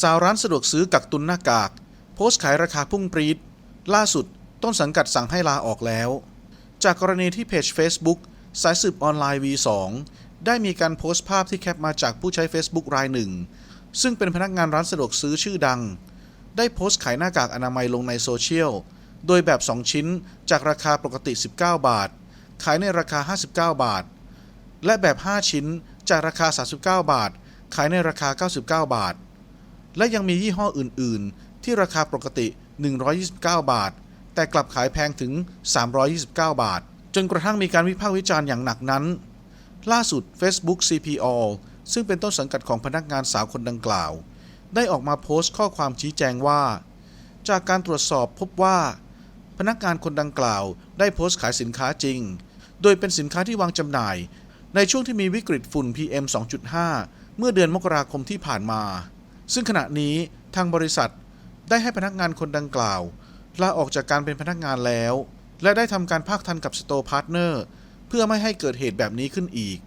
สาวร้านสะดวกซื้อกักตุนหน้ากาก โพสต์ขายราคาพุ่งปรีด ล่าสุดต้นสังกัดสั่งให้ลาออกแล้ว จากกรณีที่เพจ Facebook สายสืบออนไลน์ V2 ได้มีการโพสต์ภาพที่แคปมาจากผู้ใช้ Facebook รายหนึ่ง ซึ่งเป็นพนักงานร้านสะดวกซื้อชื่อดัง ได้โพสต์ขายหน้ากากอนามัยลงในโซเชียล โดยแบบ 2 ชิ้นจากราคาปกติ 19 บาท ขายในราคา 59 บาท และแบบ 5 ชิ้นจากราคา 39 บาท ขายในราคา 99 บาท และยังมียี่ห้ออื่น ๆ ที่ราคาปกติ 129 บาท แต่กลับขายแพงถึง 329 บาท จนกระทั่งมีการวิพากษ์วิจารณ์อย่างหนักนั้น ล่าสุด Facebook CPO ซึ่งเป็นต้นสังกัดของพนักงานสาวคนดังกล่าว ได้ออกมาโพสต์ข้อความชี้แจงว่า จากการตรวจสอบพบว่า พนักงานคนดังกล่าว ได้โพสต์ขายสินค้าจริง โดยเป็นสินค้าที่วางจำหน่าย ในช่วงที่มีวิกฤตฝุ่น PM 2.5 เมื่อเดือนมกราคมที่ผ่านมา ซึ่งขณะนี้ทางบริษัทได้ให้พนักงานคนดังกล่าวลาออกจากการเป็นพนักงานแล้ว และได้ทำการภาคทันกับสโตพาร์ทเนอร์เพื่อไม่ให้เกิดเหตุแบบนี้ขึ้นอีก